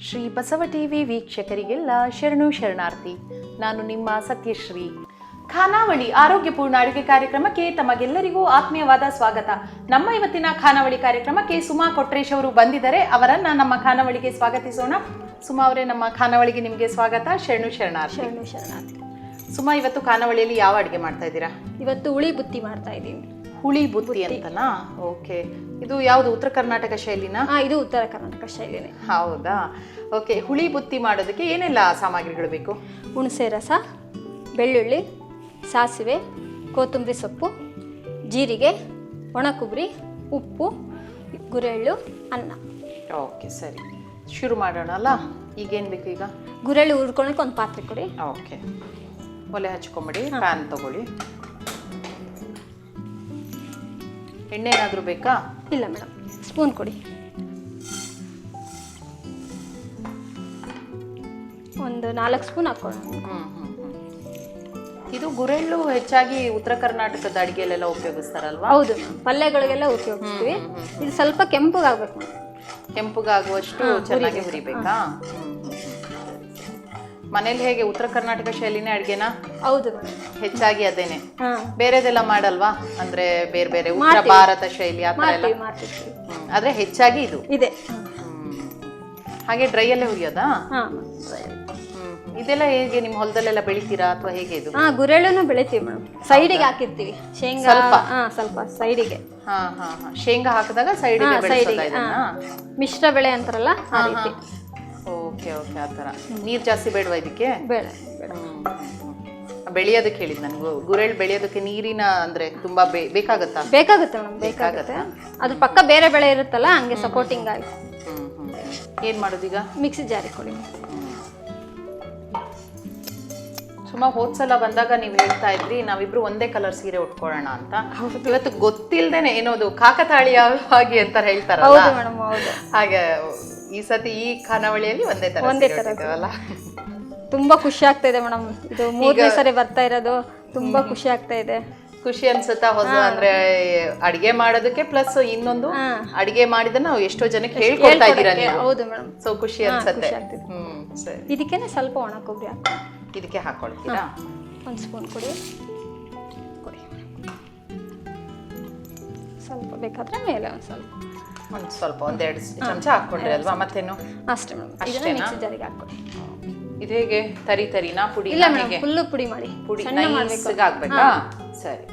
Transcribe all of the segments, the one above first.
Shri Basava TV ವೀಕ್ಷಕರಿಗೆಲ್ಲ ಶರಣು ಶರಣಾರ್ಥಿ ನಾನು ನಿಮ್ಮ ಸತ್ಯಶ್ರೀ. ಖಾನಾವಳಿ ಆರೋಗ್ಯಪೂರ್ಣ ಅಡುಗೆ ಕಾರ್ಯಕ್ರಮಕ್ಕೆ ತಮಗೆಲ್ಲರಿಗೂ ಆತ್ಮೀಯವಾದ ಸ್ವಾಗತ. ನಮ್ಮ ಇವತ್ತಿನ ಖಾನಾವಳಿ ಕಾರ್ಯಕ್ರಮಕ್ಕೆ ಸುಮಾ ಕೊಟ್ರೇಶ್ ಅವರು ಬಂದಿದ್ದಾರೆ. ಅವರನ್ನ ನಮ್ಮ ಖಾನಾವಳಿಗೆ ಸ್ವಾಗತಿಸೋಣ. ಸುಮಾ ಅವರೇ ನಮ್ಮ ಖಾನಾವಳಿಗೆ ನಿಮಗೆ ಸ್ವಾಗತ. ಶರಣು ಶರಣಾರ್ಥಿ. ಶರಣು ಶರಣಾರ್ಥಿ. ಸುಮಾ ಇವತ್ತು ಖಾನಾವಳಿಯಲ್ಲಿ ಯಾವ ಅಡುಗೆ ಮಾಡ್ತಾ ಇದ್ದೀರಾ? ಇವತ್ತು ಉಳಿ ಬುತ್ತಿ ಮಾಡ್ತಾ ಇದ್ದೀವಿ ಹುಳಿ ಬುತ್ತಿ ಅಂತನಾ? ಓಕೆ. ಇದು ಯಾವುದು? ಉತ್ತರ ಕರ್ನಾಟಕ ಶೈಲಿನಾ? ಆ, ಇದು ಉತ್ತರ ಕರ್ನಾಟಕ ಶೈಲಿನೇ. ಹೌದಾ? ಓಕೆ ಹುಳಿ ಬುತ್ತಿ ಮಾಡೋದಕ್ಕೆ ಏನೆಲ್ಲ ಸಾಮಗ್ರಿಗಳು ಬೇಕು? ಹುಣಸೆ ರಸ ಬೆಳ್ಳುಳ್ಳಿ ಸಾಸಿವೆ ಕೊತ್ತಂಬರಿ ಸೊಪ್ಪು ಜೀರಿಗೆ ಒಣ ಕೊಬ್ಬರಿ ಉಪ್ಪು ಗುರೆಳ್ಳು ಅನ್ನ. ಓಕೆ ಸರಿ. ಶುರು ಮಾಡೋಣ ಅಲ್ಲ? ಈಗೇನು ಬೇಕು ಈಗ? ಗುರೆಳ್ಳು ಹುರ್ಕೊಳಕ್ಕೆ ಒಂದು ಪಾತ್ರೆ ಕೊಡಿ. ಓಕೆ. ಒಲೆ ಹಚ್ಕೊಂಬಿಡಿ ಪ್ಯಾನ್ ತಗೊಳ್ಳಿ. ಎಣ್ಣೆ ಏನಾದರೂ ಬೇಕಾ? ಇಲ್ಲ ಮೇಡಮ್ ಸ್ಪೂನ್ ಕೊಡಿ. ಒಂದು ನಾಲ್ಕು ಸ್ಪೂನ್ ಹ್ಞೂ ಇದು ಗುರೆಳ್ಳು ಹೆಚ್ಚಾಗಿ ಉತ್ತರ ಕರ್ನಾಟಕದ ಅಡಿಗೆಲೆಲ್ಲ ಉಪಯೋಗಿಸ್ತಾರಲ್ವಾ? ಹೌದು ಪಲ್ಯಗಳಿಗೆಲ್ಲ ಉಪಯೋಗಿಸ್ತೀವಿ. ಇದು ಸ್ವಲ್ಪ ಕೆಂಪಗಾಗಬೇಕು ಕೆಂಪಗಾಗುವಷ್ಟು ಕೆಂಪುಗಾಗುವಷ್ಟು ಚೆನ್ನಾಗಿ ಹುರಿಬೇಕಾ? ಮನೇಲಿ ಹೇಗೆ ಉತ್ತರ ಕರ್ನಾಟಕ ಶೈಲಿನೇ ಅಡುಗೆನಾ? ಹೌದು ಮೇಡಮ್. ಹೆಚ್ಚಾಗಿ ಅದೇನೆ. ಹಾಂ. ಬೇರೆದೆಲ್ಲ ಮಾಡಲ್ವಾ? ಅಂದ್ರೆ ಬೇರೆ ಬೇರೆ ಉತ್ತರ ಭಾರತ ಶೈಲಿ ಆ ಥರ ಎಲ್ಲ? ಮಾಡ್ತೀವಿ ಮಾಡ್ತಿರ್ತೀವಿ ಹ್ಮ್. ಆದ್ರೆ ಹೆಚ್ಚಾಗಿ ಇದು? ಇದೆ. ಹ್ಮ್. ಹಾಗೆ ಡ್ರೈ ಅಲ್ಲೇ ಹುರಿಯೋದಾ? ಹಾಂ. ಹ್ಮ್. ಇದೆಲ್ಲ ಹೇಗೆ ನಿಮ್ಮ ಹೊಲದಲ್ಲೆಲ್ಲ ಬೆಳಿತೀರಾ ಅಥವಾ ಹೇಗೆ ಇದು? ಹಾ ಗುರೆಳ್ಳನ್ನು ಬೆಳಿತೀವಿ ಮೇಡಮ್. ಸೈಡಿಗೆ ಹಾಕಿರ್ತೀವಿ. ಶೇಂಗಾ ಸ್ವಲ್ಪ? ಹಾ ಸ್ವಲ್ಪ ಸೈಡಿಗೆ. ಹಾ ಹಾ ಹಾ. ಶೇಂಗಾ ಹಾಕಿದಾಗ ಸೈಡಿಗೆ ಬೆಳೆಸೋದಾ ಇದನ್ನ? ಮಿಶ್ರ ಬೆಳೆ ಅಂತಾರಲ್ಲ ಆ ರೀತಿ. ಓಕೆ ಓಕೆ ಆ ಥರ. ನೀರ್ ಜಾಸ್ತಿ ಬೇಡವಾ ಇದಕ್ಕೆ? ಬೆಳೆ ಬೆಳೆಯೋದಕ್ಕೆ ಹೇಳಿದ್ ನನ್ಗೆ ಗುರೆಳ್ ಬೆಳೆಯೋದಕ್ಕೆ ನೀರಿನ ಅಂದ್ರೆ ತುಂಬಾ ಬೇಕಾಗತ್ತಾ? ಬೇಕಾಗುತ್ತೆ ಮೇಡಮ್ ಬೇಕಾಗುತ್ತೆ. ಅದ್ರ ಪಕ್ಕ ಬೇರೆ ಬೆಳೆ ಇರುತ್ತಲ್ಲ ಹಂಗೆ ಸಪೋರ್ಟಿಂಗ್ ಆಗಿ. ಹ್ಮ್ ಹ್ಮ್. ಏನ್ ಮಾಡೋದೀಗ ಮಿಕ್ಸಿ ಜಾರಿ ಕೊಡಿ ಸುಮಾ ಹೋದ್ಸಲ ಬಂದಾಗ ನೀವು ಹೇಳ್ತಾ ಇದ್ರಿ ನಾವಿಬ್ರು ಒಂದೇ ಕಲರ್ ಸೀರೆ ಉಟ್ಕೊಳ್ಳೋಣ ಅಂತ. ಇವತ್ತು ಗೊತ್ತಿಲ್ಲದೇನೆ ಏನೋದು ಕಾಕತಾಳೀಯವಾಗಿ ಅಂತ ಹೇಳ್ತಾರಲ್ಲ? ಹಾಗೆ ಈ ಸತಿ ಈ ಖಾನಾವಳಿಯಲ್ಲಿ ಒಂದೇ ತರ ಒಂದೇ ತರ ತುಂಬಾ ಖುಷಿ ಆಗ್ತಾ ಇದೆ ಮೇಡಮ್. ಇದು ಮೂರನೇ ಸರಿ ಬರ್ತಾ ಇರೋದು. ತುಂಬಾ ಖುಷಿ ಆಗ್ತಾ ಇದೆ. ಖುಷಿ ಅನ್ಸುತ್ತಾ ಹೊಸ ಅಂದ್ರೆ ಅಡಿಗೆ ಮಾಡೋದಕ್ಕೆ ಪ್ಲಸ್ ಇನ್ನೊಂದು. ಅಡಿಗೆ ಮಾಡಿದ ನಾವು ಎಷ್ಟೋ ಜನಕ್ಕೆ ಹೇಳ್ಕೊಳ್ತಾ ಇದ್ದೀರಾ ನೀವು. ಹೌದು ಮೇಡಮ್. ಸೊ ಖುಷಿ ಅನ್ಸುತ್ತೆ. ಹ್ಮ್ ಸರಿ. ಇದಕ್ಕೇನೆ ಸ್ವಲ್ಪ ಒಣ ಕೊಬ್ಬರಿ ಹಾಕಿ ಇದಕ್ಕೆ ಹಾಕೊಳ್ತೀರಾ? ಒಂದು ಸ್ಪೂನ್ ಕೊಡಿ. ಕೊಡಿ ಸ್ವಲ್ಪ ಬೇಕಾದ್ರೆ ಮೇಲೆ ಒಂದು ಸ್ವಲ್ಪ. ಒಂದು ಸ್ವಲ್ಪ ಒಂದೆರಡು ಚಮಚ ಹಾಕೊಂಡ್ರಿ ಅಲ್ವಾ ಮತ್ತೇನು? ಅಷ್ಟೇ ಮೇಡಮ್. ಅಷ್ಟೇ ಜಾರಿಗೆ ಹಾಕ್ಕೊಡಿ. ಇದು ಹೇಗೆ? ತರಿ ತರಿನಾ ಪುಡಿ ಇಲ್ಲ ಮೇಡಮ್ ಫುಲ್ಲು ಪುಡಿ ಮಾಡಿ. ಪುಡಿ ಸಣ್ಣ ಮಾಡ್ಬೇಕು ನೈಸ್ಗೆ ಆಗ್ಬೇಕಾ ಸರಿ.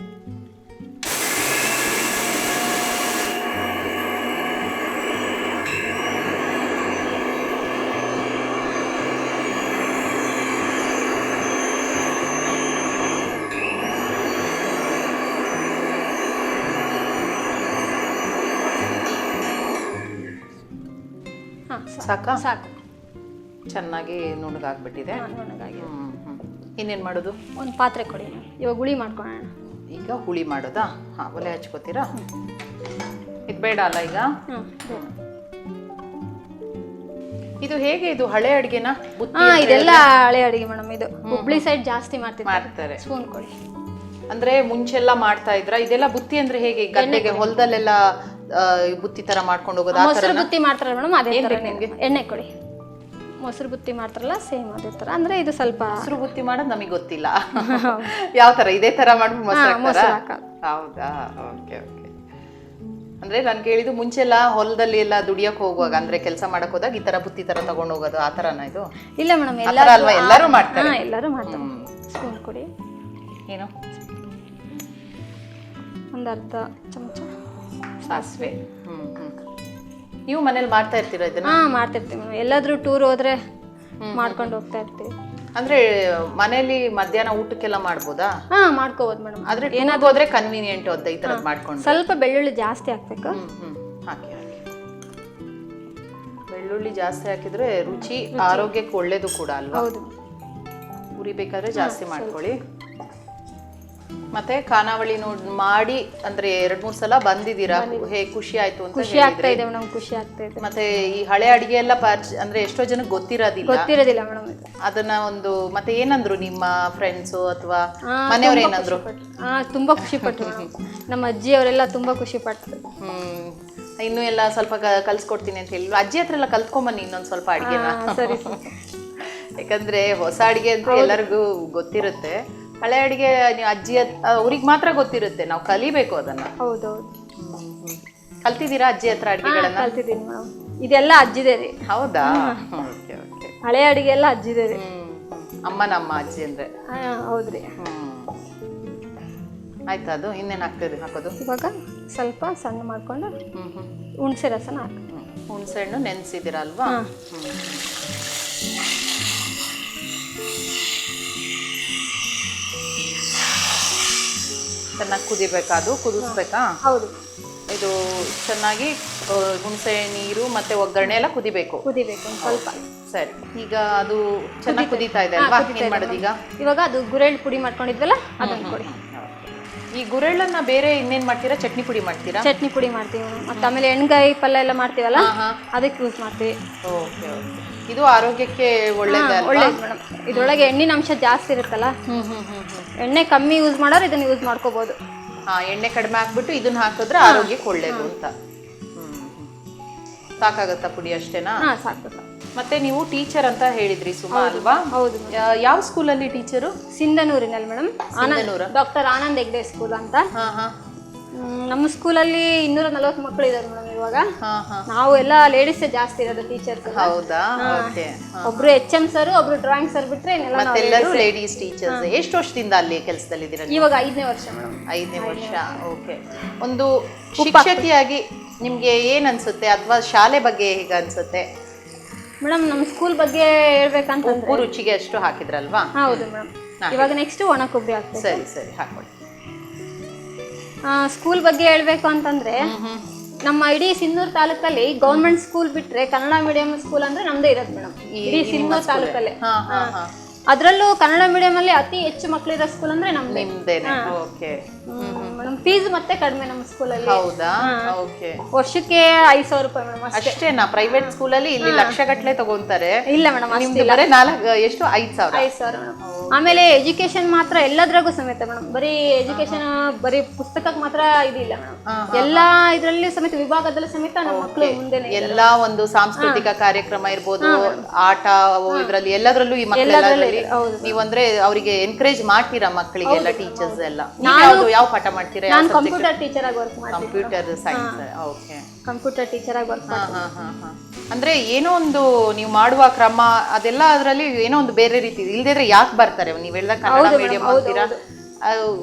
ಹಾಂ ಸಾಕಾ? ಸಾಕು. ಚೆನ್ನಾಗಿ ನುಣಗಾಗ್ಬಿಟ್ಟಿದೆ ನುಣಗಾಗಿ ಇನ್ನೇನ್ ಮಾಡೋದು? ಒಂದು ಪಾತ್ರೆ ಕೊಡಿ. ಇವಾಗ ಹುಳಿ ಮಾಡ್ಕೊಳ್ಳೋಣ ಈಗ ಹುಳಿ ಮಾಡೋದಾ? ಹಾಂ ಒಲೆ ಹಚ್ಕೋತೀರಾ? ಇದು ಬೇಡ ಅಲ್ಲ ಈಗ? ಇದು ಹೇಗೆ ಇದು ಹಳೆ ಅಡುಗೆನಾ? ಇದೆಲ್ಲ ಹಳೆ ಅಡುಗೆ ಮೇಡಮ್ ಇದು ಹುಬ್ಳಿ ಸೈಡ್ ಜಾಸ್ತಿ ಮಾಡ್ತಿರ್ತಾರೆ. ಮಾಡ್ತಾರೆ. ಸ್ಪೂನ್ ಕೊಡಿ. ಅಂದ್ರೆ ಮುಂಚೆಲ್ಲ ಮಾಡ್ತಾ ಇದ್ರ? ಇದೆಲ್ಲ ಬುತ್ತಿ ಅಂದ್ರೆ ಹೇಗೆ? ಗದ್ದೆಗೆ ಹೊಲದಲ್ಲೆಲ್ಲ ಬುತ್ತಿ ತರ ಮಾಡ್ಕೊಂಡು ಹೋಗೋದು ಆ ಬುತ್ತಿ ಮಾಡ್ತಾರೆ ಮೇಡಮ್ ಅದೇ ನಿಮ್ಗೆ? ಎಣ್ಣೆ ಕೊಡಿ. ಮೊಸರು ಬುತ್ತಿ ಮಾಡ್ತಾರಲ್ಲ ಸೇಮ್ ಅದೇ ಥರ ಅಂದರೆ ಇದು ಸ್ವಲ್ಪ ಮೊಸರು ಬುತ್ತಿ ಮಾಡೋದು ನಮಗೆ ಗೊತ್ತಿಲ್ಲ. ಯಾವ ತರ? ಇದೇ ತರ ಮಾಡ್ಬಿಟ್ಟು ಮೊಸರು? ಹಾಕೋದು. ಹೌದಾ? Okay okay. ಅಂದ್ರೆ ನಾನು ಕೇಳಿದ್ದು ಮುಂಚೆಲ್ಲ ಹೊಲದಲ್ಲಿ ಎಲ್ಲ ದುಡಿಯಕ್ ಹೋಗುವಾಗ ಅಂದ್ರೆ ಕೆಲಸ ಮಾಡಕ್ ಹೋದಾಗ ಈ ತರ ಬುತ್ತಿ ತರ ತಗೊಂಡು ಹೋಗೋದು ಆ ತರನ ಇದು? ಇಲ್ಲ ಮೇಡಮ್ ಎಲ್ಲರೂ ಅಲ್ವಾ? ಎಲ್ಲರೂ ಮಾಡ್ತಾರೆ. ಎಲ್ಲರೂ ಮಾಡ್ತಾರೆ. ಸ್ಪೂನ್ ಕೊಡಿ. ಏನು? ಒಂದು ಅರ್ಧ ಚಮಚ. ಸಾಸಿವೆ. ಹ್ಞೂ ಹ್ಮ್. ನೀವು ಮನೇಲಿ ಮಾಡ್ತಾ ಇರ್ತೀರಾ ಇದನ್ನ? ಹಾಂ ಮಾಡ್ತಿರ್ತೀವಿ. ಮೇಡಮ್ ಎಲ್ಲಾದರೂ ಟೂರ್ ಹೋದ್ರೆ ಮಾಡ್ಕೊಂಡು ಹೋಗ್ತಾ ಇರ್ತೀವಿ. ಅಂದ್ರೆ ಮನೇಲಿ ಮಧ್ಯಾಹ್ನ ಊಟಕ್ಕೆಲ್ಲ ಮಾಡ್ಬೋದಾ? ಹಾ ಮಾಡ್ಕೋಬೋದು ಮೇಡಮ್. ಆದ್ರೆ ಏನಾದ್ರು ಹೋದ್ರೆ ಕನ್ವೀನಿಯೆಂಟ್ ಅಂತ ಈ ತರದ್ ಮಾಡ್ಕೊಂಡು. ಸ್ವಲ್ಪ ಬೆಳ್ಳುಳ್ಳಿ ಜಾಸ್ತಿ ಹಾಕ್ಬೇಕು. ಹ್ಮ್ ಹ್ಮ್. ಹಾಕಿ ಹಾಕಿ ಬೆಳ್ಳುಳ್ಳಿ ಜಾಸ್ತಿ ಹಾಕಿದ್ರೆ ರುಚಿ ಆರೋಗ್ಯಕ್ಕೆ ಒಳ್ಳೇದು ಕೂಡ ಅಲ್ವಾ? ಹೌದು. ಉರಿಬೇಕಾದ್ರೆ ಜಾಸ್ತಿ ಮಾಡ್ಕೊಳ್ಳಿ. ಮತ್ತೆ ಖಾನಾವಳಿ ನೋಡ್ ಮಾಡಿ ಅಂದ್ರೆ ಎರಡ್ ಮೂರ್ ಸಲ ಬಂದಿದ್ದೀರಾ? ಹೇ ಖುಷಿ ಆಯ್ತು ಅಂತ ಖುಷಿ ಆಗ್ತಾ ಇದೆ ಮೇಡಮ್ ಖುಷಿ ಆಗ್ತಾ ಇದೆ. ಮತ್ತೆ ಈ ಹಳೆ ಅಡಿಗೆ ಎಲ್ಲ ಪರಿಚ ಅಂದ್ರೆ ಎಷ್ಟೋ ಜನಕ್ಕೆ ಗೊತ್ತಿರೋದಿಲ್ಲ. ಗೊತ್ತಿರೋದಿಲ್ಲ ಮೇಡಮ್. ಅದನ್ನ ಒಂದು ಮತ್ತೆ ಏನಂದ್ರು ನಿಮ್ಮ ಫ್ರೆಂಡ್ಸ್ ಅಥವಾ ಮನೆಯವ್ರು ಏನಂದ್ರು? ತುಂಬಾ ತುಂಬ ಖುಷಿ ಪಟ್ಟು ನಮ್ಮ ಅಜ್ಜಿ ಅವರೆಲ್ಲ ತುಂಬಾ ಖುಷಿ ಪಟ್ಟರು ಹ್ಮ್. ಇನ್ನು ಎಲ್ಲ ಸ್ವಲ್ಪ ಕಲ್ಸ್ಕೊಡ್ತೀನಿ ಅಂತ ಹೇಳಿ ಅಜ್ಜಿ ಹತ್ರ ಎಲ್ಲ ಕಲ್ತ್ಕೊಂಬನ್ನಿ ಇನ್ನೊಂದ್ ಸ್ವಲ್ಪ ಅಡಿಗೆನ. ಯಾಕಂದ್ರೆ ಹೊಸ ಅಡಿಗೆ ಅಂತ ಎಲ್ಲರಿಗೂ ಗೊತ್ತಿರುತ್ತೆ. ಹಳೆ ಅಡಿಗೆ ನೀವು ಅಜ್ಜಿ ಅವ್ರಿಗೆ ಮಾತ್ರ ಗೊತ್ತಿರುತ್ತೆ ನಾವು ಕಲಿಬೇಕು ಅದನ್ನ. ಹೌದೌದು. ಕಲ್ತಿದ್ದೀರಾ ಅಜ್ಜಿ ಹತ್ರ ಅಡುಗೆಗಳನ್ನ? ಕಲ್ತಿದ್ದೀನಿ ಮ್ಯಾಮ್ ಇದೆಲ್ಲ ಅಜ್ಜಿದೆ ರೀ. ಹೌದಾ? Okay okay. ಹಳೆ ಅಡಿಗೆ ಎಲ್ಲ ಅಜ್ಜಿದೆ ರೀ. ಅಮ್ಮ ನಮ್ಮ ಅಜ್ಜಿ ಅಂದ್ರೆ. ಹೌದ್ರಿ ಆಯ್ತಾ ಅದು? ಇನ್ನೇನು ಹಾಕ್ತದೆ ಹಾಕೋದು? ಇವಾಗ ಸ್ವಲ್ಪ ಸಣ್ಣ ಮಾಡ್ಕೊಂಡು ಹುಣಸೆ ರಸನ ಹಾಕಿ. ಹುಣಸೆ ಹಣ್ಣು ನೆನೆಸಿದ್ದೀರಾ ಅಲ್ವಾ ಚೆನ್ನಾಗಿ ಕುದಿಬೇಕಾ? ಅದು ಕುದಿಸ್ಬೇಕಾ? ಹೌದು. ಇದು ಚೆನ್ನಾಗಿ ಆ, ಹುಣಸೆ ನೀರು ಮತ್ತೆ ಒಗ್ಗರಣೆ ಎಲ್ಲ ಕುದಿಬೇಕು. ಕುದಿಬೇಕು ಒಂದು ಸ್ವಲ್ಪ. ಸರಿ. ಈಗ ಅದು ಚೆನ್ನಾಗಿ ಕುದೀತಾ ಇದೆ ಅಲ್ವಾ? ಏನ್ ಮಾಡೋದು ಈಗ? ಇವಾಗ ಅದು ಗುರೆಳ್ಳು ಪುಡಿ ಮಾಡ್ಕೊಂಡಿದ್ವಲ್ಲ ಅದನ್ನ ಕೊಡಿ. ಈ ಗುರೆಳ್ಳನ್ನ ಬೇರೆ ಇನ್ನೇನ್ ಮಾಡ್ತೀರಾ? ಚಟ್ನಿ ಪುಡಿ ಮಾಡ್ತೀರಾ? ಚಟ್ನಿ ಪುಡಿ ಮಾಡ್ತೀವಿ. ಮತ್ತೆ ಆಮೇಲೆ ಎಣ್ಗಾಯಿ ಪಲ್ಯ ಎಲ್ಲ ಮಾಡ್ತೀವಲ್ಲ ಹಾ ಹಾ. ಅದಕ್ಕೆ ಯೂಸ್ ಮಾಡ್ತೀವಿ. Okay okay. ಇದು ಆರೋಗ್ಯಕ್ಕೆ ಒಳ್ಳೇದೇ ಅಲ್ವಾ? ಒಳ್ಳೇದು ಮೇಡಮ್. ಇದ್ರೊಳಗೆ ಎಣ್ಣಿನ ಅಂಶ ಜಾಸ್ತಿ ಇರುತ್ತಲ್ಲ? ಹ್ಮ್ ಹ್ಮ್ ಹ್ಮ್ ಹ್ಮ್. ಎಣ್ಣೆ ಕಮ್ಮಿ ಯೂಸ್ ಮಾಡೋರು ಇದನ್ನ ಯೂಸ್ ಮಾಡ್ಕೋಬಹುದು ಹಾ ಎಣ್ಣೆ ಕಡಿಮೆ ಹಾಕ್ಬಿಟ್ಟು ಇದನ್ನ ಹಾಕಿದ್ರೆ ಆರೋಗ್ಯಕ್ಕೆ ಒಳ್ಳೇದು ಅಂತ. ಹ್ಮ್ ಹ್ಮ್. ಸಾಕಾಗತ್ತಾ ಪುಡಿ ಅಷ್ಟೇನಾ? ಹಾ ಸಾಕು ಸಾಕು. ಮತ್ತೆ ನೀವು ಟೀಚರ್ ಅಂತ ಹೇಳಿದ್ರಿ ಸುಮಾ ಅಲ್ವಾ? ಹೌದು ಯಾ- ಯಾವ ಸ್ಕೂಲಲ್ಲಿ teacher? ಸಿಂಧನೂರಿನಲ್ಲಿ madam. Sindhanur? Doctor Anand Hegde school ಅಂತ. ಹಾ ಹಾ. ಹ್ಮ್, ನಮ್ಮ ಸ್ಕೂಲಲ್ಲಿ ಇನ್ನೂರ ನಲವತ್ತು ಮಕ್ಕಳು ಇದ್ದಾರೆ ಮೇಡಮ್. ಇವಾಗ ನಾವು ಎಲ್ಲ ಲೇಡೀಸ್ ಜಾಸ್ತಿ ಇರೋದು ಟೀಚರ್ಸ್ ಹೌದಾ? ಓಕೆ. ಒಬ್ರು ಎಚ್ ಎಂ ಸರ್ ಒಬ್ರು ಡ್ರಾಯಿಂಗ್ ಸರ್ ಬಿಟ್ರೆ ಎಲ್ಲರೂ ಲೇಡೀಸ್ ಟೀಚರ್ಸ್ ಎಷ್ಟು ವರ್ಷದಿಂದ ಅಲ್ಲಿ ಕೆಲಸದಲ್ಲಿ ಇದ್ದೀರಾ ಇವಾಗ ಐದನೇ ವರ್ಷ ಮೇಡಮ್. ಐದನೇ ವರ್ಷ. ಓಕೆ. ಒಂದು ಶಿಕ್ಷಕಿಯಾಗಿ ನಿಮ್ಗೆ ಏನ್ ಅನ್ಸುತ್ತೆ? ಅಥವಾ ಶಾಲೆ ಬಗ್ಗೆ ಹೇಗೆ ಅನ್ಸುತ್ತೆ? ಮೇಡಮ್ ನಮ್ಮ ಸ್ಕೂಲ್ ಬಗ್ಗೆ ಹೇಳ್ಬೇಕಂತ ಉಪ್ಪು ರುಚಿಗೆ ಅಷ್ಟು ಹಾಕಿದ್ರಲ್ವಾ? ಹೌದು ಮೇಡಮ್. ಇವಾಗ ನೆಕ್ಸ್ಟ್ ಒಣ ಕೊಬ್ಬರಿ ಹಾಕ್ತೀವಿ ಸರಿ. ಸರಿ ಹಾಕೊಳ್ಳಿ ಸ್ಕೂಲ್ ಬಗ್ಗೆ ಹೇಳ್ಬೇಕು ಅಂತಂದ್ರೆ ನಮ್ಮ ಇಡೀ ಸಿಂಧೂರು ತಾಲೂಕಲ್ಲಿ ಗೌರ್ಮೆಂಟ್ ಸ್ಕೂಲ್ ಬಿಟ್ರೆ ಕನ್ನಡ ಮೀಡಿಯಂ ಸ್ಕೂಲ್ ಅಂದ್ರೆ ನಮ್ದೇ ಇರೋದು ಮೇಡಮ್. ಇಡೀ ಸಿಂಧೂರ್ ತಾಲೂಕಲ್ಲಿ. ಅದರಲ್ಲೂ ಕನ್ನಡ ಮೀಡಿಯಂ ಅಲ್ಲಿ ಅತಿ ಹೆಚ್ಚು ಮಕ್ಕಳಿರೋ ಸ್ಕೂಲ್ ಅಂದ್ರೆ ನಮ್ದೇ. ಓಕೆ. ಫೀಸ್ ಮತ್ತೆ ಕಡಿಮೆ ನಮ್ಮ ಸ್ಕೂಲಲ್ಲಿ. ಹೌದಾ? ಓಕೆ. ವರ್ಷಕ್ಕೆ ಐದು ಸಾವಿರ ರೂಪಾಯಿ ಮೇಡಮ್ ಅಷ್ಟೇ. ಅಷ್ಟೇನಾ? ಪ್ರೈವೇಟ್ ಸ್ಕೂಲಲ್ಲಿ ಇಲ್ಲಿ ಲಕ್ಷಗಟ್ಟಲೆ ತಗೊಂತಾರೆ. ಇಲ್ಲ ಮೇಡಮ್ ನಿಮ್ದು ಬರೀ ನಾಲ್ಕು ಎಷ್ಟು? ಐದ್ ಸಾವಿರ? ಐದು ಸಾವಿರ ಮೇಡಮ್. ಆಮೇಲೆ ಎಜುಕೇಶನ್ ಮಾತ್ರ ಎಲ್ಲದ್ರಾಗೂ ಸಮೇತ ಮೇಡಮ್. ಬರೀ ಎಜುಕೇಶನ್ ಬರೀ ಪುಸ್ತಕಕ್ಕೆ ಮಾತ್ರ ಇದಿಲ್ಲ. ಮೇಡಮ್ ಎಲ್ಲಾ ಇದರಲ್ಲಿ ಸಮೇತ ವಿಭಾಗದಲ್ಲಿ ಸಮೇತ ನಮ್ಮ ಮಕ್ಕಳು ಮುಂದೆ ಎಲ್ಲಾ ಒಂದು ಸಾಂಸ್ಕೃತಿಕ ಕಾರ್ಯಕ್ರಮ ಇರ್ಬೋದು ಆಟ ಇದರಲ್ಲಿ ಎಲ್ಲದ್ರಲ್ಲೂ ಈ ಮಕ್ಕಳೆಲ್ಲ. ನೀವಂದ್ರೆ ಅವರಿಗೆ ಎನ್ಕರೇಜ್ ಮಾಡ್ತೀರಾ ಮಕ್ಕಳಿಗೆಲ್ಲ ಟೀಚರ್ಸ್ ಎಲ್ಲ? ಯಾವ ಪಾಠ ಮಾಡ್ತೀರಾ? ನಾನು ಕಂಪ್ಯೂಟರ್ ಟೀಚರ್ ಆಗಿ ವರ್ಕ್ ಮಾಡ್ತೀನಿ computer science okay computer teacher ಆಗಿ ವರ್ಕ್ ಮಾಡ್ತೀನಿ ಅಂದ್ರೆ ಏನೋ ಒಂದು ನೀವು ಮಾಡುವ ಕ್ರಮ ಅದೆಲ್ಲ ಅದರಲ್ಲಿ ಏನೋ ಒಂದು ಬೇರೆ ರೀತಿ ಇಲ್ದಿದ್ರೆ ಯಾಕೆ ಬರ್ತಾರೆ? ನೀವು ಹೇಳಿದ ಕನ್ನಡ ಮೀಡಿಯಂ ಅಂತೀರಾ?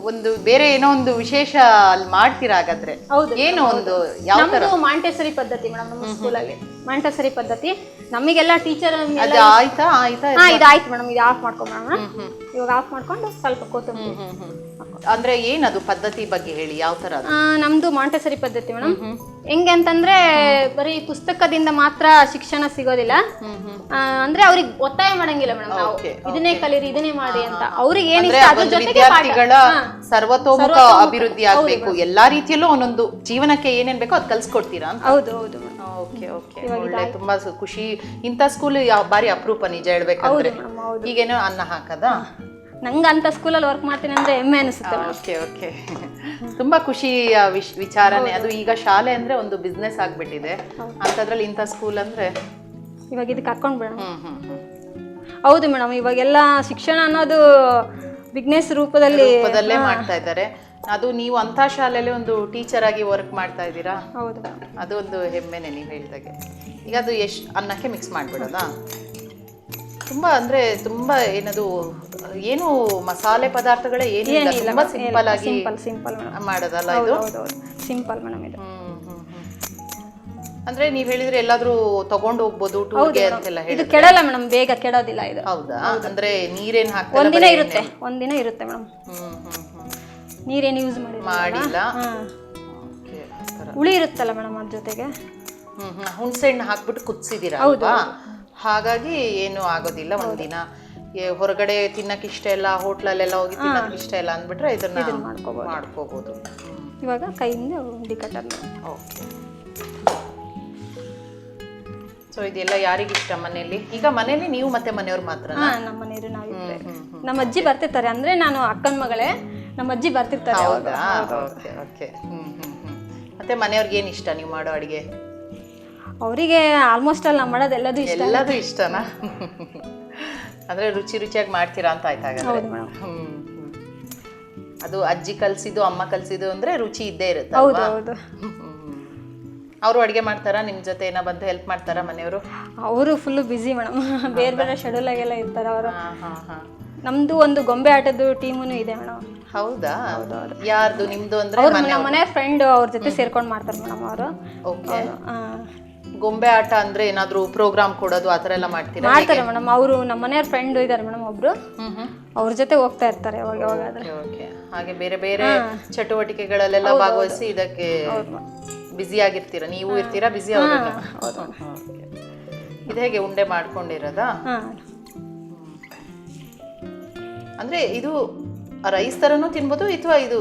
ಒಂದು ಬೇರೆ ಏನೋ ಒಂದು ವಿಶೇಷ ಅಲ್ಲಿ ಮಾಡ್ತೀರಾ ಹಾಗಾದ್ರೆ? ಏನೋ ಒಂದು ಯಾವ ಮಾಂಟೆಸರಿ ಪದ್ಧತಿ ಮೇಡಮ್ ನಮ್ಮ ಸ್ಕೂಲಲ್ಲಿ ಮಾಂಟೆಸರಿ ಪದ್ಧತಿ. ನಮಗೆಲ್ಲ ಟೀಚರ್ ಅದು ಆಯ್ತಾ? ಆಯ್ತಾ ಹಾ ಆಯ್ತು ಮೇಡಮ್ ಇದು ಆಫ್ ಮಾಡ್ಕೊಂಬಿಡೋಣ ಇವಾಗ ಆಫ್ ಮಾಡ್ಕೊಂಡು ಸ್ವಲ್ಪ ಕೊತ್ತಂಬರಿ. ಅಂದ್ರೆ ಏನದು ಪದ್ಧತಿ ಬಗ್ಗೆ ಹೇಳಿ ಯಾವ ತರ ಅದು? ಆ, ನಮ್ದು ಮಾಂಟೆಸರಿ ಪದ್ಧತಿ ಮೇಡಮ್ ಹೆಂಗೆ ಅಂತಂದ್ರೆ ಬರೀ ಪುಸ್ತಕದಿಂದ ಮಾತ್ರ ಶಿಕ್ಷಣ ಸಿಗೋದಿಲ್ಲ. ಆ, ಅಂದ್ರೆ ಅವ್ರಿಗೆ ಒತ್ತಾಯ ಮಾಡಂಗಿಲ್ಲ ಮೇಡಮ್ ನಾವು. Okay, ಇದನ್ನೇ ಕಲೀರಿ ಇದನ್ನೇ ಮಾಡಿ ಅಂತ. ಅವ್ರಿಗೆ ಏನ್ ಅಂದ್ರೆ ಇಷ್ಟ ಅದ್ರ ಒಂದು ಜೊತೆಗೆ ಪಾಠ. ವಿದ್ಯಾರ್ಥಿಗಳ ಸರ್ವತೋಮುಖ ಅಭಿವೃದ್ಧಿ ಆಗ್ಬೇಕು. ಎಲ್ಲಾ ರೀತಿಯಲ್ಲೂ ಒಂದೊಂದು ಜೀವನಕ್ಕೆ ಏನೇನ್ ಬೇಕೋ ಅದು ಕಲ್ಸ್ಕೊಡ್ತೀರಾ ಅಂತ? ಹೌದು ಹೌದು ಓಕೆ ಓಕೆ. ಒಳ್ಳೆ ತುಂಬಾ ಸು- ಖುಷಿ. ಇಂಥ ಸ್ಕೂಲ್ ಯಾವ ಬಾರಿ ಅಪರೂಪ ನಿಜ ಹೇಳ್ಬೇಕಂದ್ರೆ. ಹೌದು ಈಗೇನೋ ಅನ್ನ ಹಾಕದಾ? ನಂಗೆ ಅಂತ ಸ್ಕೂಲಲ್ಲಿ ವರ್ಕ್ ಮಾಡ್ತೀನಿ ಅಂದ್ರೆ ಹೆಮ್ಮೆ ಅನಿಸುತ್ತೆ ಓಕೆ ಓಕೆ ತುಂಬ ಖುಷಿ ವಿಶ್ ವಿಚಾರನೆ. ಅದು ಈಗ ಶಾಲೆ ಅಂದ್ರೆ ಒಂದು ಬಿಸ್ನೆಸ್ ಆಗಿಬಿಟ್ಟಿದೆ. ಅಂಥದ್ರಲ್ಲಿ ಇಂಥ ಸ್ಕೂಲ್ ಅಂದ್ರೆ ಇವಾಗ ಇದಕ್ಕೆ ಹಾಕೊಂಡ್ ಬಿಡೋಣ ಹೌದು ಮೇಡಮ್ ಇವಾಗೆಲ್ಲ ಶಿಕ್ಷಣ ಅನ್ನೋದು ಬಿಸ್ನೆಸ್ ರೂಪದಲ್ಲಿ ರೂಪದಲ್ಲೇ ಮಾಡ್ತಾ ಇದ್ದಾರೆ. ಅದು ನೀವು ಅಂಥ ಶಾಲೆಯಲ್ಲಿ ಒಂದು ಟೀಚರ್ ಆಗಿ ವರ್ಕ್ ಮಾಡ್ತಾ ಇದ್ದೀರಾ? ಹೌದು. ಅದು ಒಂದು ಹೆಮ್ಮೆನೆ ನೀವು ಹೇಳಿದಾಗೆ. ಈಗ ಅದು ಎಷ್ಟು ಅನ್ನಕ್ಕೆ ಮಿಕ್ಸ್ ಮಾಡಿಬಿಡೋದಾ? ತುಂಬ ಅಂದರೆ ತುಂಬ ಏನದು ಏನು ಮಸಾಲೆ ಪದಾರ್ಥಗಳೇ ಏನಿಲ್ಲ. ತುಂಬಾ ಸಿಂಪಲ್ ಆಗಿ ಸಿಂಪಲ್ ಸಿಂಪಲ್ ಮಾಡೋದಲ್ಲ ಇದು? ಸಿಂಪಲ್ ಮೇಡಮ್ ಇದು. ಅಂದ್ರೆ ನೀವ್ ಹೇಳಿದ್ರೆ ಎಲ್ಲಾದ್ರೂ ತಗೊಂಡು ಹೋಗ್ಬೋದು ಟೂರ್ಗೆ ಅಂತೆಲ್ಲ ಇದು ಕೆಡಲ್ಲ ಮೇಡಮ್ ಬೇಗ ಕೆಡೋದಿಲ್ಲ ಇದು. ಹೌದಾ? ಅಂದ್ರೆ ನೀರೇನ್ ಹಾಕ್ತಾರೆ ಒಂದಿನ ಇರುತ್ತೆ ಒಂದಿನ ಇರುತ್ತೆ ಮೇಡಮ್. ನೀರೇನು ಯೂಸ್ ಮಾಡಿ ಮಾಡಿಲ್ಲ. ಹುಳಿ ಇರುತ್ತಲ್ಲ ಮೇಡಮ್ ಅದ್ರ ಜೊತೆಗೆ? ಹ್ಮ್ ಹಣ್ಣು ಹಾಕ್ಬಿಟ್ಟು ಕುದಿಸಿದೀರ ಹೌದಾ ಹಾಗಾಗಿ ಏನು ಆಗೋದಿಲ್ಲ ಒಂದಿನ. ಹೊರಗಡೆ ತಿನ್ನಕ್ ಇಷ್ಟ ಇಲ್ಲ ಹೋಟ್ಲಲ್ಲೆಲ್ಲ ಹೋಗಿ ತಿನ್ನಕ್ ಇಷ್ಟ ಇಲ್ಲ ಅಂದ್ಬಿಟ್ರೆ ಇದನ್ನ ಮಾಡ್ಕೋಬೋದು. ಮಾಡ್ಕೋಬಹುದು ಇವಾಗ ಕೈಯಿಂದ ಉಂಡಿ ಓಕೆ. ಸೊ ಇದೆಲ್ಲ ಯಾರಿಗೆ ಇಷ್ಟ ಮನೆಯಲ್ಲಿ? ಈಗ ಮನೆಯಲ್ಲಿ ನೀವು ಮತ್ತೆ ಮನೆಯವ್ರು ಮಾತ್ರ ಹಾ ನಮ್ಮ ಮನೆಯವರು ನಾವಿದ್ರೆ ನಮ್ಮ ಅಜ್ಜಿ ಬರ್ತಿರ್ತಾರೆ. ಅಂದ್ರೆ ನಾನು ಅಕ್ಕನ ಮಗಳೇ ನಮ್ಮ ಅಜ್ಜಿ ಬರ್ತಿರ್ತಾರೆ ಅವಾಗ. ಹೌದಾ? Okay okay. ಹ್ಮ್ ಹ್ಮ್ ಹ್ಮ್. ಮತ್ತೆ ಮನೆಯವ್ರಿಗೆ ಏನು ಇಷ್ಟ ನೀವು ಮಾಡೋ ಅಡಿಗೆ? ಅವರಿಗೆ ಆಲ್ಮೋಸ್ಟ್ ಅಲ್ಲಿ ನಾವು ಮಾಡೋದು ಎಲ್ಲದೂ ಇಷ್ಟ. ಎಲ್ಲದೂ ಇಷ್ಟನಾ? ಅಂದ್ರೆ ರುಚಿ ರುಚಿಯಾಗಿ ಮಾಡ್ತೀರಾ ಅಂತ ಹ್ಮ್ ಹ್ಮ್. ಅದು ಅಜ್ಜಿ ಕಲ್ಸಿದ್ದು ಅಮ್ಮ ಕಲ್ಸಿದ್ದು ಅಂದ್ರೆ ರುಚಿ ಇದ್ದೇ ಇರುತ್ತೆ ಹೌದು ಹೌದು. ಅವರು ಅಡುಗೆ ಮಾಡ್ತಾರಾ? ನಿಮ್ ಜೊತೆ ಏನೋ ಬಂದು ಹೆಲ್ಪ್ ಮಾಡ್ತಾರಾ ಮನೆಯವರು? ಅವರು ಫುಲ್ ಬ್ಯುಸಿ ಮೇಡಮ್ ಬೇರೆ ಬೇರೆ ಶೆಡ್ಯೂಲಾಗೆಲ್ಲ ಇರ್ತಾರೆ ಅವರು. ನಮ್ದು ಒಂದು ಗೊಂಬೆ ಆಟದ ಟೀಮುನು ಇದೆ ಮೇಡಮ್ ಹೌದಾ? ಯಾರ್ದು? ನಿಮ್ದು ಅಂದ್ರೆ ಅವ್ರು ನಮ್ಮ ಮನೆ ಫ್ರೆಂಡ್ ಅವ್ರ ಜೊತೆ ಸೇರ್ಕೊಂಡು ಮಾಡ್ತಾರೆ ಮೇಡಮ್ ಅವರು. ಓಕೆ ಗೊಂಬೆ ಆಟ ಅಂದ್ರೆ ಏನಾದ್ರು ಪ್ರೋಗ್ರಾಮ್ ಕೊಡೋದು ಆತರ ಎಲ್ಲ ಮಾಡ್ತೀರಾ ಮಾಡ್ತಾರೆ ಮೇಡಮ್. ಅವರು ನಮ್ಮ ಮನೆಯವ್ರ ಫ್ರೆಂಡ್ ಇದ್ದಾರೆ ಮೇಡಮ್ ಒಬ್ರು. ಅವ್ರ ಜೊತೆ ಹೋಗ್ತಾ ಇರ್ತಾರೆ ಯಾವಾಗ ಓಕೆ ಹಾಗೆ ಬೇರೆ ಬೇರೆ ಚಟುವಟಿಕೆಗಳಲ್ಲೆಲ್ಲ ಭಾಗವಹಿಸಿ ಇದಕ್ಕೆ ಬ್ಯುಸಿ ಆಗಿರ್ತೀರ? ನೀವು ಇರ್ತೀರಾ? ಬ್ಯುಸಿ ಇದು ಹೇಗೆ ಉಂಡೆ ಮಾಡ್ಕೊಂಡಿರೋದಾ? ಹಾಂ. ಅಂದ್ರೆ ಇದು ರೈಸ್ ತರನು ತಿನ್ಬೋದು ಅಥವಾ ಇದು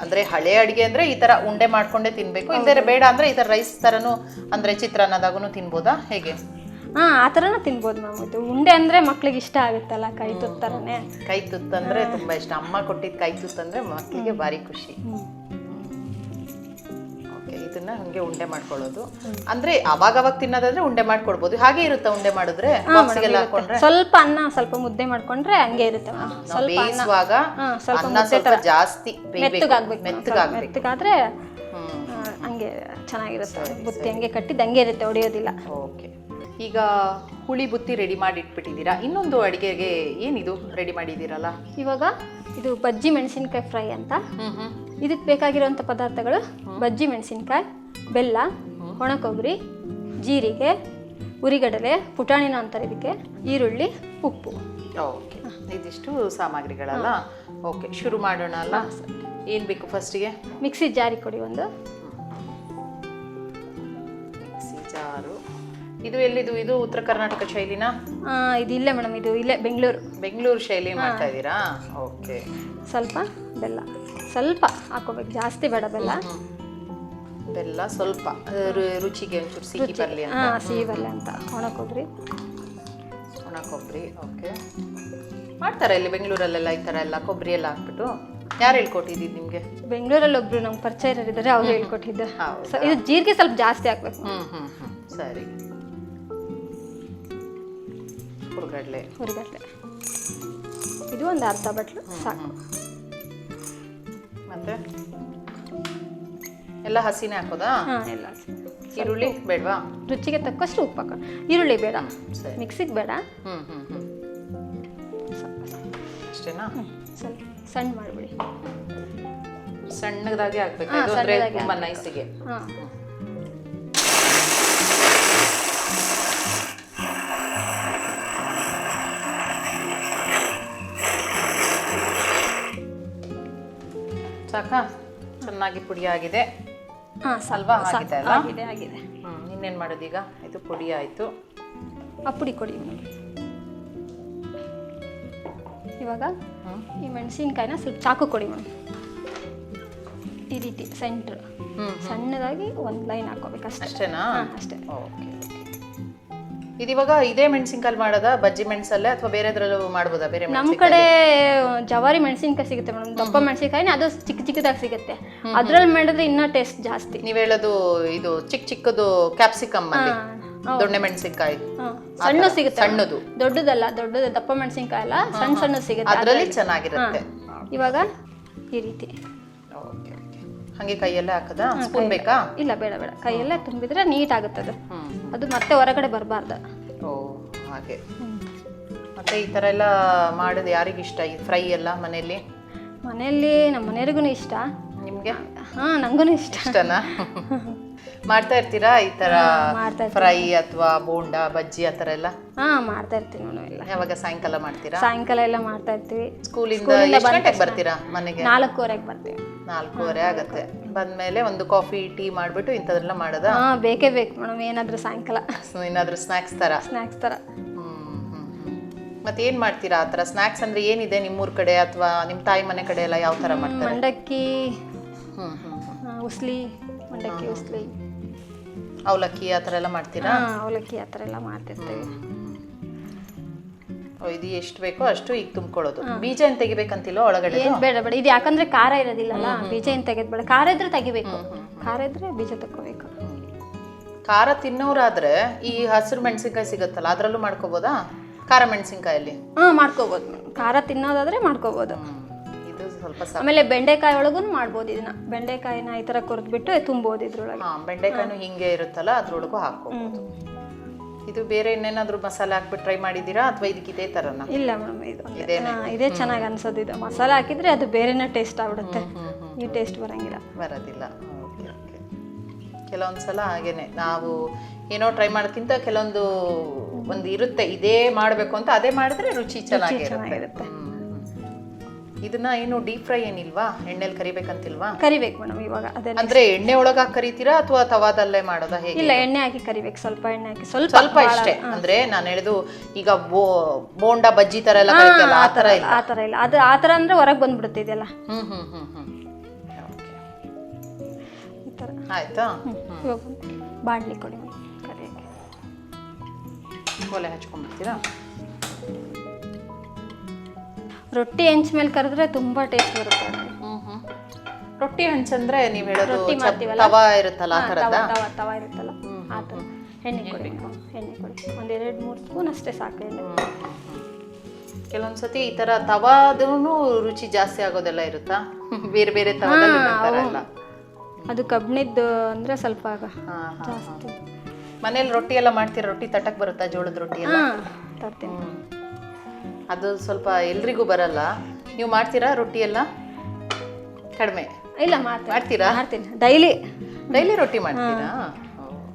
ಅಂದ್ರೆ ಹಳೆ ಅಡಿಗೆ ಅಂದ್ರೆ ಈ ತರ ಉಂಡೆ ಮಾಡ್ಕೊಂಡೇ ತಿನ್ಬೇಕು. ಇಲ್ದರೆ ಬೇಡ ಅಂದ್ರೆ ಈ ತರ ರೈಸ್ ತರನು ಅಂದ್ರೆ ಚಿತ್ರಾನ್ನದಾಗೂ ತಿನ್ಬೋದಾ? ಹೇಗೆ? ಹಾ ಆ ಥರನೂ ತಿನ್ಬೋದು ಮ್ಯಾಮ್ ಇದು ಉಂಡೆ ಅಂದ್ರೆ ಮಕ್ಳಿಗೆ ಇಷ್ಟ ಆಗುತ್ತಲ್ಲ ಕೈ ತುತ್ತರನೇ? ಕೈ ತುತ್ತಂದ್ರೆ ತುಂಬಾ ಇಷ್ಟ. ಅಮ್ಮ ಕೊಟ್ಟಿದ್ ಕೈ ತುತ್ತಂದ್ರೆ ಮಕ್ಕಳಿಗೆ ಭಾರಿ ಖುಷಿ. ಇದನ್ನ ಹಂಗೆ ಉಂಡೆ ಮಾಡ್ಕೊಳ್ಳೋದು. ಅಂದ್ರೆ ಅವಾಗ ಅವಾಗ ತಿನ್ನೋದಾದ್ರೆ ಉಂಡೆ ಮಾಡ್ಕೊಡ್ಬೋದು. ಹಾಗೆ ಇರುತ್ತಾ ಉಂಡೆ ಮಾಡಿದ್ರೆ? ಬಾಕ್ಸಿಗೆಲ್ಲ ಹಾಕೊಂಡ್ರೆ? ಸ್ವಲ್ಪ ಅನ್ನ ಸ್ವಲ್ಪ ಮುದ್ದೆ ಮಾಡ್ಕೊಂಡ್ರೆ ಹಂಗೆ ಇರುತ್ತೆ. ಸ್ವಲ್ಪ ನಾವು ಬೇಯಿಸುವಾಗ ಹಾಂ ಸ್ವಲ್ಪ ಅನ್ನ ಸ್ವಲ್ಪ ಜಾಸ್ತಿ ಬೇಯ್ಬೇಕು. ಮೆತ್ತಗಾಗ್ಬೇಕು. ಮೆತ್ತಗಾಗ್ಬೇಕು. ಮೆತ್ತಗಾದ್ರೆ ಹ್ಮ್. ಆ, ಹಂಗೆ ಚೆನ್ನಾಗಿರುತ್ತೆ. ಬುತ್ತಿ ಹಂಗೆ ಕಟ್ಟಿದ್ದು ಹಂಗೆ ಇರುತ್ತೆ ಹೊಡೆಯೋದಿಲ್ಲ. ಓಕೆ. ಈಗ ಹುಳಿ ಬುತ್ತಿ ರೆಡಿ ಮಾಡಿ ಇಟ್ಬಿಟ್ಟಿದ್ದೀರಾ ಇನ್ನೊಂದು ಅಡಿಗೆಗೆ ಏನಿದು ರೆಡಿ ಮಾಡಿದ್ದೀರಲ್ಲ? ಇವಾಗ ಇದು ಬಜ್ಜಿ ಮೆಣಸಿನ್ಕಾಯಿ ಫ್ರೈ ಅಂತ. ಹ್ಮ್ ಹ್ಮ್. ಇದಕ್ಕೆ ಬೇಕಾಗಿರುವಂಥ ಪದಾರ್ಥಗಳು ಬಜ್ಜಿ ಮೆಣಸಿನ್ಕಾಯಿ ಬೆಲ್ಲ ಒಣ ಕೊಬ್ಬರಿ ಜೀರಿಗೆ ಉರಿಗಡಲೆ ಪುಟಾಣಿನ ಅಂತಾರೆ ಇದಕ್ಕೆ ಈರುಳ್ಳಿ ಉಪ್ಪು. ಓಕೆ ಇದಿಷ್ಟು ಸಾಮಗ್ರಿಗಳಲ್ಲ? ಓಕೆ ಶುರು ಮಾಡೋಣ ಅಲ್ಲ? ಏನು ಬೇಕು ಫಸ್ಟಿಗೆ ಮಿಕ್ಸಿ ಜಾರಿ ಕೊಡಿ ಒಂದು. ಮಿಕ್ಸಿ ಜಾರು. ಇದು ಎಲ್ಲಿದು? ಇದು ಉತ್ತರ ಕರ್ನಾಟಕ ಶೈಲಿನ? ಇದು ಇಲ್ಲೇ ಮೇಡಮ್ ಇದು ಇಲ್ಲೇ ಬೆಂಗಳೂರು. ಬೆಂಗಳೂರು ಶೈಲಿ ಮಾಡ್ತಾ ಇದ್ದೀರಾ? ಓಕೆ ಸ್ವಲ್ಪ ಬೆಲ್ಲ. ಸ್ವಲ್ಪ ಹಾಕೋಬೇಕು. ಜಾಸ್ತಿ ಬೇಡ ಬೆಲ್ಲ. ಬೆಲ್ಲ ಸ್ವಲ್ಪ ರುಚಿಗೆ ಒಂಚೂರು ಸಿಹಿ ಬರಲಿ ಹಾಂ ಸಿಹಿ ಬರಲಿ ಅಂತ. ಒಣ ಕೊಬ್ಬರಿ ಒಣ ಕೊಬ್ಬರಿ ಓಕೆ. ಮಾಡ್ತಾರೆ ಇಲ್ಲಿ ಬೆಂಗಳೂರಲ್ಲೆಲ್ಲ ಈ ಥರ ಎಲ್ಲ ಕೊಬ್ಬರಿ ಎಲ್ಲ ಹಾಕ್ಬಿಟ್ಟು. ಯಾರು ಹೇಳ್ಕೊಟ್ಟಿದ್ದು ನಿಮಗೆ? ಬೆಂಗಳೂರಲ್ಲಿ ಒಬ್ರು ನಮ್ಗೆ ಪರಿಚಯ ಇದ್ದಾರೆ ಅವ್ರು ಹೇಳ್ಕೊಟ್ಟಿದ್ದು. ಇದು ಜೀರಿಗೆ ಸ್ವಲ್ಪ ಜಾಸ್ತಿ ಹಾಕ್ಬೇಕು. ಹ್ಞೂ ಹ್ಞೂ ಹ್ಞೂ ಸರಿ. ಹುರ್ಗಡ್ಲೆ. ಹುರ್ಗಡ್ಲೆ. ಇದು ಒಂದು ಅರ್ಧ ಬಟ್ಲು ಸಾಕು. ಮತ್ತೆ? ಎಲ್ಲ ಹಸಿನೇ ಹಾಕೋದಾ? ಹಾಂ. ಎಲ್ಲ ಈರುಳ್ಳಿ ಬೇಡವಾ? ರುಚಿಗೆ ತಕ್ಕಷ್ಟು ಉಪ್ಪು ಹಾಕೋ. ಈರುಳ್ಳಿ ಬೇಡ. ಸರಿ. ಮಿಕ್ಸಿಗೆ ಬೇಡ. ಹ್ಞೂ ಹ್ಞೂ ಹ್ಞೂ ಅಷ್ಟೇನಾ? ಸ್ವಲ್ಪ ಸಣ್ಣ ಮಾಡ್ಬಿಡಿ. ಸಣ್ಣದಾಗಿ ಹಾಕ್ಬೇಕು? ಹಾ, ಇದು ಅಂದ್ರೆ ಸಣ್ಣದಾಗೆ ತುಂಬ ನೈಸಿಗೆ ಹಾಂ. ಸಾಕಾ? ಚೆನ್ನಾಗಿ ಪುಡಿ ಆಗಿದೆ ಹಾಂ ಅಲ್ವಾ ಆಗಿದೆ ಅಲ್ಲ ಆಗಿದೆ ಆಗಿದೆ. ಇನ್ನೇನು ಮಾಡೋದೀಗ ಇದು ಪುಡಿ ಆಯಿತು. ಆ ಪುಡಿ ಕೊಡಿ. ಇವಾಗ ಈ ಮೆಣಸಿನ್ಕಾಯಿನ ಸ್ವಲ್ಪ ಚಾಕು ಕೊಡಿ ಮೇಡಮ್. ಈ ರೀತಿ ಸೆಂಟ್ರ್. ಸಣ್ಣದಾಗಿ ಒಂದು ಲೈನ್ ಹಾಕೋಬೇಕು ಅಷ್ಟೇ. ಅಷ್ಟೇನಾ? ಅಷ್ಟೇ. ಓಕೆ. ಇದಿವಾಗ ಇದೇ ಮೆಣಸಿನಕಾಯಿ ಮಾಡೋದ ಬಜ್ಜಿ ಮೆಣಸಲ್ಲೇ ಅಥವಾ ಬೇರೆದ್ರಲ್ಲೂ ಮಾಡ್ಬೋದಾ? ಬೇರೆ ನಮ್ಮ ಕಡೆ ಜವಾರಿ ಮೆಣಸಿನ್ಕಾಯಿ ಸಿಗುತ್ತೆ ಮೇಡಮ್. ದಪ್ಪ ಮೆಣಸಿನ್ಕಾಯಿನ ಅದು ಚಿಕ್ಕ ಚಿಕ್ಕದಾಗಿ ಸಿಗುತ್ತೆ. ಅದ್ರಲ್ಲಿ ಮಾಡಿದ್ರೆ ಇನ್ನೂ ಟೇಸ್ಟ್ ಜಾಸ್ತಿ. ನೀವು ಹೇಳೋದು ಇದು ಚಿಕ್ಕ ಚಿಕ್ಕದು ಕ್ಯಾಪ್ಸಿಕಮ್ ಅಲ್ಲಿ ದೊಣ್ಣೆ ಮೆಣಸಿನ್ಕಾಯಿ. ಸಣ್ಣ ಸಿಗುತ್ತೆ ಸಣ್ಣದು. ದೊಡ್ಡದಲ್ಲ ದೊಡ್ಡದು ದಪ್ಪ ಮೆಣಸಿನ್ಕಾಯಿ ಅಲ್ಲ ಸಣ್ಣ ಸಣ್ಣ ಸಿಗುತ್ತೆ. ಅದರಲ್ಲಿ ಚೆನ್ನಾಗಿರುತ್ತೆ. ಇವಾಗ ಈ ರೀತಿ. ಓಕೆ. ಹಾಗೆ ಕೈಯಲ್ಲೇ ಹಾಕದ? ಸ್ಪೂನ್ ಬೇಕಾ? ಇಲ್ಲ ಬೇಡ ಬೇಡ. ಕೈಯಲ್ಲೇ ತುಂಬಿದ್ರೆ ನೀಟ್ ಆಗುತ್ತೆ ಅದು ಅದು ಮತ್ತೆ ಹೊರಗಡೆ ಬರಬಾರ್ದು. ಓ ಹಾಗೆ. ಮತ್ತೆ ಈ ಥರ ಎಲ್ಲ ಮಾಡೋದು ಯಾರಿಗೆ ಇಷ್ಟ ಈ ಫ್ರೈ ಎಲ್ಲ ಮನೆಯಲ್ಲಿ? ಮನೆಯಲ್ಲಿ ನಮ್ಮ ಮನೆಯವ್ರಿಗೂ ಇಷ್ಟ. ನಿಮಗೆ? ಹಾಂ ನನಗೂ ಇಷ್ಟ. ಇಷ್ಟನಾ? ಮಾಡ್ತಾ ಇರ್ತೀರಾ? ಈ ತರ ಮಾಡ್ತಾ ಫ್ರೈ ಅಥವಾ ಬೋಂಡಾ ಬಜ್ಜಿ ಆ ಥರ ಎಲ್ಲ? ಹಾಂ ಮಾಡ್ತಾ ಇರ್ತೀನಿ ನಾನು ಎಲ್ಲ. ಯಾವಾಗ ಸಾಯಂಕಾಲ ಮಾಡ್ತೀರಾ? ಸಾಯಂಕಾಲ ಎಲ್ಲ ಮಾಡ್ತಾ ಇರ್ತೀವಿ. ಸ್ಕೂಲಿಂದ ಎಷ್ಟು ಗಂಟೆಗೆ ಬರ್ತೀರಾ ಮನೆಗೆ? ನಾಲ್ಕೂವರೆಗೆ ಬರ್ತೀವಿ. ನಾಲ್ಕೂವರೆ ಆಗತ್ತೆ. ಬಂದ್ಮೇಲೆ ಒಂದು ಕಾಫಿ ಟೀ ಮಾಡ್ಬಿಟ್ಟು ಇಂಥದ್ರೆಲ್ಲ ಮಾಡೋದಾ? ಹಾ ಬೇಕೇ ಬೇಕು ಮೇಡಮ್ ಏನಾದರೂ ಸಾಯಂಕಾಲ. ಸೊ ಏನಾದರೂ ಸ್ನಾಕ್ಸ್ ತರ? ಸ್ನ್ಯಾಕ್ಸ್ ತರ. ಹ್ಮ್, ಹ್ಮ್, ಹ್ಮ್. ಮತ್ತೆ ಏನ್ ಮಾಡ್ತೀರಾ ಆ ಥರ ಸ್ನ್ಯಾಕ್ಸ್ ಅಂದ್ರೆ ಏನಿದೆ ನಿಮ್ಮೂರ ಕಡೆ ಅಥವಾ ನಿಮ್ಮ ತಾಯಿ ಮನೆ ಕಡೆ ಎಲ್ಲ ಯಾವ ಥರ ಮಾಡ್ತಾರೆ? ಮಂಡಕ್ಕಿ ಹ್ಮ್ ಹ್ಮ್ ಹ್ಮ್. ಆ, ಉಸ್ಲಿ ಮಂಡಕ್ಕಿ ಉಸ್ಲಿ. ಅವಲಕ್ಕಿ ಆ ಥರ ಎಲ್ಲ ಮಾಡ್ತೀರಾ? ಹಾಂ ಅವಲಕ್ಕಿ ಆ ಥರ ಎಲ್ಲ ಮಾಡ್ತಿರ್ತೀವಿ. ಓ, ಇದು ಎಷ್ಟು ಬೇಕೋ ಅಷ್ಟು ಈಗ ತುಂಬ್ಕೊಳ್ಳೋದು. ಬೀಜ ಏನು ತೆಗಿಬೇಕಂತಿಲ್ಲ ಒಳಗಡೆ? ಏನು ಬೇಡ ಬೇಡ. ಇದು ಯಾಕಂದ್ರೆ ಖಾರ ಇರೋದಿಲ್ಲಲ್ಲ? ಬೀಜ ಏನು ತೆಗೆದ್ ಬೇಡ. ಖಾರ ಇದ್ರೆ ತೆಗಿಬೇಕು. ಖಾರ ಇದ್ರೆ ಬೀಜ ತಕ್ಕೋಬೇಕು. ಖಾರ ತಿನ್ನೋರಾದ್ರೆ ಈ ಹಸಿರು ಮೆಣಸಿನ್ಕಾಯಿ ಸಿಗುತ್ತಲ್ಲ ಅದರಲ್ಲೂ ಮಾಡ್ಕೋಬೋದಾ? ಖಾರ ಮೆಣಸಿನ್ಕಾಯಲ್ಲಿ? ಹಾಂ ಮಾಡ್ಕೋಬೋದು. ಖಾರ ತಿನ್ನೋದಾದ್ರೆ ಮಾಡ್ಕೋಬೋದು. ಸ್ವಲ್ಪ ಆಮೇಲೆ ಬೆಂಡೆಕಾಯಿ ಒಳಗೂ ಮಾಡ್ಬೋದು ಇದನ್ನ. ಬೆಂಡೆಕಾಯಿನ ಈ ಥರ ಕೊರೆದ್ಬಿಟ್ಟು ತುಂಬೋದು ಇದ್ರೊಳಗೆ. ಹಾ ಬೆಂಡೆಕಾಯಿನೂ ಹಿಂಗೆ ಇರುತ್ತಲ್ಲ ಅದ್ರೊಳಗೂ ಹಾಕೋಬಹುದು ಇದು ಬೇರೆ ಇನ್ನೇನಾದ್ರೂ ಮಸಾಲೆ ಹಾಕ್ಬಿಟ್ಟು ಟ್ರೈ ಮಾಡಿದ್ದೀರಾ? ಅಥವಾ ಇದಕ್ಕೆ ಇದೇ ತರನ? ಇಲ್ಲ ಮೇಡಮ್ ಇದು. ಹಾ, ಇದೇ. ಚೆನ್ನಾಗಿ ಅನ್ಸೋದು ಇದು. ಮಸಾಲೆ ಹಾಕಿದ್ರೆ ಅದು ಬೇರೆನೇ ಟೇಸ್ಟ್ ಆಗ್ಬಿಡುತ್ತೆ. ಈ ಟೇಸ್ಟ್ ಬರಂಗಿಲ್ಲ. ಬರೋದಿಲ್ಲ. Okay okay. ಕೆಲವೊಂದು ಸಲ ಹಾಗೇನೆ. ನಾವು ಏನೋ ಟ್ರೈ ಮಾಡೋಕ್ಕಿಂತ ಕೆಲವೊಂದು ಒಂದು ಇರುತ್ತೆ ಇದೇ ಮಾಡಬೇಕು ಅಂತ ಅದೇ ಮಾಡಿದ್ರೆ ರುಚಿ ಚೆನ್ನಾಗಿರುತ್ತೆ. ಚೆನ್ನಾಗಿರುತ್ತೆ. ಇದನ್ನ ಏನು ಡೀಪ್ ಫ್ರೈ ಏನಿಲ್ವಾ? ಎಣ್ಣೆಲಿ ಕರಿಬೇಕಂತಿಲ್ವಾ? ಕರಿಬೇಕು ಮೇಡಮ್ ಇವಾಗ ಅದೇ ಅಂದ್ರೆ ಎಣ್ಣೆ ಒಳಗ ಕರಿತೀರಾ ಅಥವಾ ತವಾದಲ್ಲೇ ಮಾಡೋದಾ ಹೇಗೆ? ಇಲ್ಲ ಎಣ್ಣೆ ಹಾಕಿ ಕರಿಬೇಕು ಸ್ವಲ್ಪ ಎಣ್ಣೆ ಹಾಕಿ. ಸ್ವಲ್ಪ ಸ್ವಲ್ಪ ಇಷ್ಟೇ. ಅಂದ್ರೆ ನಾನು ಹೇಳಿದು ಈಗ ಬೋ ಬೋಂಡ ಬಜ್ಜಿ ತರ ಎಲ್ಲ ಕರಿತಲ್ಲ ಆ ತರ ಇಲ್ಲ? ಆ ಥರ ಇಲ್ಲ. ಅದು ಆ ಥರ ಅಂದ್ರೆ ಹೊರಗೆ ಬಂದ್ಬಿಡುತ್ತೆ ಇದೆಲ್ಲ. ಹ್ಮ್ ಹ್ಮ್ ಹ್ಮ್ ಹ್ಮ್. ಈ ಥರ ಆಯ್ತಾ? ಇವಾಗ ಬಾಣಲಿ ಕೊಡಿ ಮೇಡಮ್ ಕರಿಯೋಕ್ಕೆ. ಒಲೆ ಹಚ್ಕೊಂಡ್ಬಿಡ್ತೀರಾ? ರೊಟ್ಟಿ ಹೆಂಚ್ ಮೇಲೆ ಕರೆದ್ರೆ ತುಂಬಾ ಟೇಸ್ಟ್ ಬರುತ್ತೆ. ರೊಟ್ಟಿ ಹಂಚಂದ್ರೆ ನೀವ್ ಹೇಳೋದು ರೊಟ್ಟಿ ಮಾಡ್ತೀವಲ್ಲ? ತವಾ ಇರುತ್ತಲ್ಲ ಆ ಹಾ, ಥರದ್ದ? ತವ ತವ ಇರುತ್ತಲ್ಲ? ಆ ಥರ. ಎಣ್ಣೆ ಕೊಡಿ. ಎಣ್ಣೆ ಕೊಡಿ. ಒಂದೆರಡು ಮೂರು ಸ್ಪೂನ್ ಅಷ್ಟೇ ಸಾಕು ಎಣ್ಣೆ. ಕೆಲವೊಂದ್ಸತಿ ಈ ತರ ತವಾದೂ ರುಚಿ ಜಾಸ್ತಿ ಆಗೋದೆಲ್ಲ ಇರುತ್ತಾ? ಬೇರೆ ಬೇರೆ ತವಾದಲ್ಲಿ ಅದು ಕಬ್ಬಿಣದ್ದು ಅಂದ್ರೆ ಸ್ವಲ್ಪ ಆಗ- ಹಾ ಹಾ ಜಾಸ್ತಿ. ಮನೇಲಿ ರೊಟ್ಟಿ ಎಲ್ಲ ಮಾಡ್ತೀರಾ? ರೊಟ್ಟಿ ತಟಕ್ ಬರುತ್ತಾ ಜೋಳದ ರೊಟ್ಟಿ ಎಲ್ಲ? ತರ್ತೀನಿ. ಅದು ಸ್ವಲ್ಪ ಎಲ್ರಿಗೂ ಬರಲ್ಲ. ನೀವು ಮಾಡ್ತೀರಾ ರೊಟ್ಟಿ ಎಲ್ಲ? ಕಡಿಮೆ. ಇಲ್ಲ ಮಾಡ್ತೀನಿ. ಮಾಡ್ತೀರಾ? ಮಾಡ್ತೀನಿ. ಡೈಲಿ. ಡೈಲಿ ರೊಟ್ಟಿ ಮಾಡ್ತೀರಾ?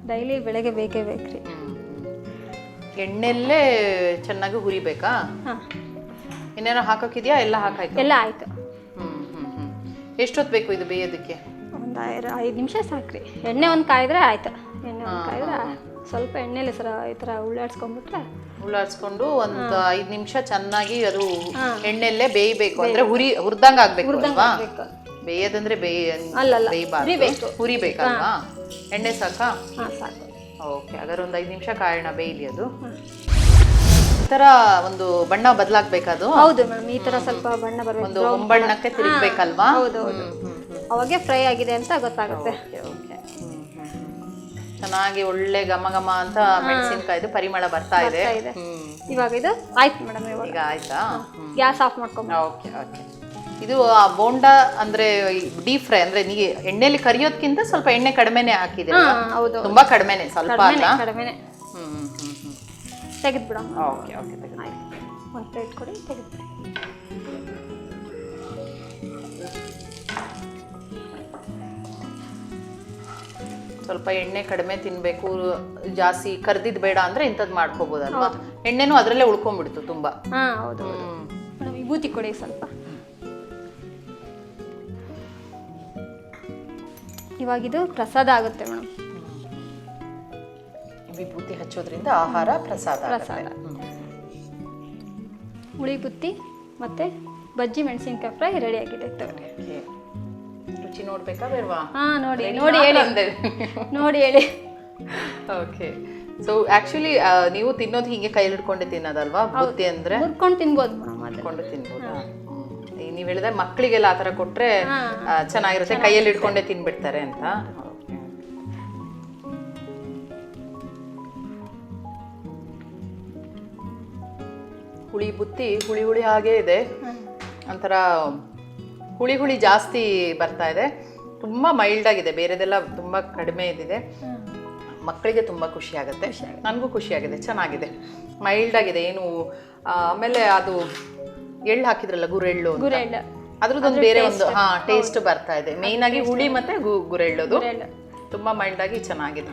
ಡೈಲಿ ಬೆಳಗ್ಗೆ ಬೇಕೇ ಬೇಕ್ರಿ. ಎಣ್ಣೆಲ್ಲೇ ಚೆನ್ನಾಗಿ ಹುರಿಬೇಕಾ? ಹಾಂ. ಇನ್ನೇನೋ ಹಾಕೋಕಿದ್ಯಾ? ಎಲ್ಲ ಹಾಕಾಯ್ತು. ಎಲ್ಲ ಆಯ್ತು. ಎಷ್ಟೊತ್ತು ಬೇಕು ಇದು ಬೇಯೋದಕ್ಕೆ? ಒಂದು ಐದು ನಿಮಿಷ ಸಾಕ್ರಿ. ಎಣ್ಣೆ ಒಂದು ಕಾಯಿದ್ರೆ ಆಯ್ತು. ಎಣ್ಣೆ ಒಂದು ಕಾಯಿದ್ರೆ ಸ್ವಲ್ಪ ಎಣ್ಣೆಲಿ ಸರ ಈ ಥರ ಉಳ್ಳಾಡ್ಸ್ಕೊಂಡ್ಬಿಟ್ರೆ? ಉಳ್ಳಾಡ್ಸ್ಕೊಂಡು ಒಂದು ಐದ್ ನಿಮಿಷ ಚೆನ್ನಾಗಿ ಅದು ಎಣ್ಣೆಲ್ಲೇ ಬೇಯಬೇಕು. ಅಂದ್ರೆ ಹುರಿ ಹುರ್ದಂಗ ಆಗ್ಬೇಕು ಅಲ್ವಾ? ಬೇಯದಂದ್ರೆ ಬೇಯ ಅಲ್ಲಲ್ಲ, ಬೇಯಬಾರ್ದು. ಹುರಿಬೇಕು. ಹುರಿಬೇಕಲ್ವಾ? ಎಣ್ಣೆ ಸಾಕಾ? ಹಾಂ ಸಾಕು. ಓಕೆ ಹಾಗಾದ್ರೆ ಒಂದು ಐದು ನಿಮಿಷ ಕಾಯೋಣ ಬೇಯಲಿ ಅದು. ಈ ಥರ ಒಂದು ಬಣ್ಣ ಬದಲಾಗ್ಬೇಕದು? ಹೌದು ಮೇಡಮ್ ಈ ತರ ಸ್ವಲ್ಪ ಬಣ್ಣ ಬರಬೇಕು. ಒಂದು ಬಣ್ಣಕ್ಕೆ ತಿರುಗಬೇಕಲ್ವಾ? ಹೌದು ಹೌದು. ಅವಾಗೆ ಫ್ರೈ ಆಗಿದೆ ಅಂತ ಗೊತ್ತಾಗುತ್ತೆ. ಚೆನ್ನಾಗಿ ಒಳ್ಳೆ ಘಮ ಘಮ ಅಂತ ಮೆಣಸಿನಕಾಯಿ ಪರಿಮಳ ಬರ್ತಾ ಇದೆ. ಹ್ಮ್. ಇವಾಗ ಇದು ಆಯ್ತು ಮೇಡಮ್ ಇವಾಗ. ಈಗ ಆಯ್ತಾ? ಗ್ಯಾಸ್ ಆಫ್ ಮಾಡ್ಕೊಂಡು ಓಕೆ ಓಕೆ. ಇದು ಆ ಬೋಂಡ ಅಂದ್ರೆ ಡೀಪ್ ಫ್ರೈ ಅಂದ್ರೆ ನೀ ಎಣ್ಣೆಲಿ ಕರಿಯೋದ್ಕಿಂತ ಸ್ವಲ್ಪ ಎಣ್ಣೆ ಕಡಿಮೆನೆ ಹಾಕಿದೆ ಹಾಂ ಹೌದು. ತುಂಬಾ ಕಡಿಮೆನೆ ಸ್ವಲ್ಪ ಅಲ್ಲ? ಕಡಿಮೆನೆ ಹ್ಮ್ ಹ್ಮ್ ಹ್ಮ್ ಹ್ಮ್. ತೆಗೆದ್ಬಿಡೋಣ ಓಕೆ ಓಕೆ ತೆಗೆದು ಒಂದು ಪ್ಲೇಟ್ ಕೊಡಿ ತೆಗೆದ್ಬಿಡಿ. ಸ್ವಲ್ಪ ಎಣ್ಣೆ ಕಡಿಮೆ ತಿನ್ಬೇಕು ಜಾಸ್ತಿ ಕರ್ದಿದ್ ಬೇಡ ಅಂದ್ರೆ ಇಂಥದ್ದು ಮಾಡ್ಕೋಬೋದಲ್ವಾ? ಎಣ್ಣೆನೂ ಅದರಲ್ಲೇ ಉಳ್ಕೊಂಡ್ಬಿಡ್ತು ತುಂಬಾ. ಹಾಂ ಹೌದು ಮೇಡಮ್ ವಿಭೂತಿ ಕೊಡಿ ಸ್ವಲ್ಪ. ಇವಾಗ ಇದು ಪ್ರಸಾದ ಆಗುತ್ತೆ ಮೇಡಮ್. ವಿಭೂತಿ ಹಚ್ಚೋದ್ರಿಂದ ಆಹಾರ ಪ್ರಸಾದ ಆಗುತ್ತೆ. ಪ್ರಸಾದ. ಹುಳಿ ಬುತ್ತಿ ಮತ್ತೆ ಬಜ್ಜಿ ಮೆಣಸಿನ್ಕಾಯಿ ಫ್ರೈ ರೆಡಿ ಆಗಿದೆ ತಗೊಳ್ಳಿ. ರುಚಿ ನೋಡ್ಬೇಕಾ ಬೇಡವಾ? ಹಾ ನೋಡಿ ನೋಡಿ ಹೇಳಿ. ನೋಡಿ ಹೇಳಿ. ಓಕೆ ಸೊ ಆಕ್ಚುಲಿ ನೀವು ತಿನ್ನೋದು ಹಿಂಗೆ ಕೈಯಲ್ಲಿ ಹಿಡ್ಕೊಂಡೆ ತಿನ್ನೋದಲ್ವಾ? ಬುತ್ತಿ ಅಂದ್ರೆ? ಹುರ್ಕೊಂಡು ತಿನ್ಬೋದು ಮಾಡ್ಕೊಂಡು ತಿನ್ಬೋದು? ಹಿಡ್ಕೊಂಡು ತಿನ್ಬೋದಾ ನೀವು ಹೇಳಿದ್ರೆ ಮಕ್ಕಳಿಗೆಲ್ಲ ಆ ಥರ ಕೊಟ್ರೆ ಆ, ಚೆನ್ನಾಗಿರುತ್ತೆ. ಕೈಯಲ್ಲಿ ಹಿಡ್ಕೊಂಡೆ ತಿನ್ಬಿಡ್ತಾರೆ ಅಂತ. ಹುಳಿ ಬುತ್ತಿ ಹುಳಿ ಹುಳಿ ಹಾಗೇ ಇದೆ. ಒಂಥರ ಹುಳಿ ಹುಳಿ ಜಾಸ್ತಿ ಬರ್ತಾ ಇದೆ. ತುಂಬ ಮೈಲ್ಡ್ ಆಗಿದೆ. ಬೇರೆದೆಲ್ಲ ತುಂಬ ಕಡಿಮೆ ಇದಿದೆ ಮಕ್ಕಳಿಗೆ ತುಂಬ ಖುಷಿ ಆಗುತ್ತೆ. ನನಗೂ ಖುಷಿ ಆಗಿದೆ. ಚೆನ್ನಾಗಿದೆ. ಮೈಲ್ಡ್ ಆಗಿದೆ. ಏನು ಆಮೇಲೆ ಅದು ಎಳ್ಳು ಹಾಕಿದ್ರಲ್ಲ ಗುರೆಳ್ಳು ಅದ್ರದ್ದೊಂದು ಬೇರೆ ಒಂದು ಹಾ ಟೇಸ್ಟ್ ಬರ್ತಾ ಇದೆ. ಮೇಯ್ನ್ ಆಗಿ ಹುಳಿ ಮತ್ತೆ ಗುರೆಳ್ಳೋದು. ತುಂಬಾ ಮೈಲ್ಡ್ ಆಗಿ ಚೆನ್ನಾಗಿದೆ.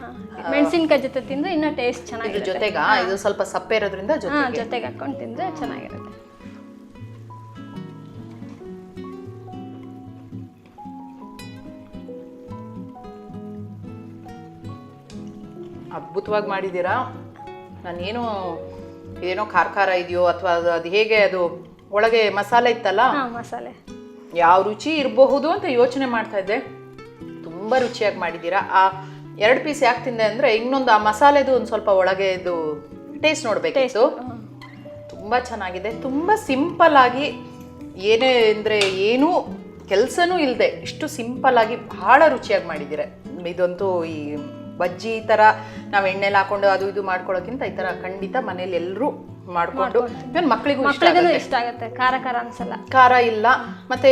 ಮೆಣಸಿನಕಾಯಿ ಜೊತೆ ತಿಂದ್ರೆ ಇನ್ನೂ ಟೇಸ್ಟ್ ಚೆನ್ನಾಗಿದೆ ಜೊತೆಗ? ಇದು ಸ್ವಲ್ಪ ಸಪ್ಪೆ ಇರೋದ್ರಿಂದ ಜೊತೆಗೆ ಹಾಕೊಂಡು ತಿಂದ್ರೆ ಚೆನ್ನಾಗಿರುತ್ತೆ. ಅದ್ಭುತವಾಗಿ ಮಾಡಿದ್ದೀರಾ? ನಾನೇನು ಇದೇನೋ ಖಾರ ಖಾರ ಇದೆಯೋ ಅಥವಾ ಅದು ಅದು ಹೇಗೆ ಅದು ಒಳಗೆ ಮಸಾಲೆ ಇತ್ತಲ್ಲ? ಹಾಂ ಮಸಾಲೆ. ಯಾವ ರುಚಿ ಇರಬಹುದು ಅಂತ ಯೋಚನೆ ಮಾಡ್ತಾ ಇದ್ದೆ. ತುಂಬ ರುಚಿಯಾಗಿ ಮಾಡಿದ್ದೀರಾ. ಆ ಎರಡು ಪೀಸ್ ಯಾಕೆ ತಿಂದೆ ಅಂದರೆ ಇನ್ನೊಂದು ಆ ಮಸಾಲೆದು ಒಂದು ಸ್ವಲ್ಪ ಒಳಗೆ ಇದು ಟೇಸ್ಟ್ ನೋಡಬೇಕಿತ್ತು. ತುಂಬ ಚೆನ್ನಾಗಿದೆ. ತುಂಬ ಸಿಂಪಲ್ ಆಗಿ ಏನೇ ಅಂದರೆ ಏನೂ ಕೆಲಸನೂ ಇಲ್ಲದೆ ಇಷ್ಟು ಸಿಂಪಲ್ ಆಗಿ ಬಹಳ ರುಚಿಯಾಗಿ ಮಾಡಿದ್ದೀರ. ಇದಂತೂ ಈ ಬಜ್ಜಿ ಈ ಥರ ನಾವು ಎಣ್ಣೆಲಿ ಹಾಕೊಂಡು ಅದು ಇದು ಮಾಡ್ಕೊಳ್ಳೋಕ್ಕಿಂತ ಈ ಥರ ಖಂಡಿತ ಮನೇಲಿ ಎಲ್ಲರೂ ಮಾಡಿಕೊಂಡು ಇವನ್ ಮಕ್ಕಳಿಗೂ ಇಷ್ಟ ಮಕ್ಕಳಿಗೂ ಆಗುತ್ತೆ. ಇಷ್ಟ ಆಗುತ್ತೆ. ಖಾರ ಖಾರ ಅನ್ಸಲ್ಲ. ಖಾರ ಇಲ್ಲ. ಮತ್ತು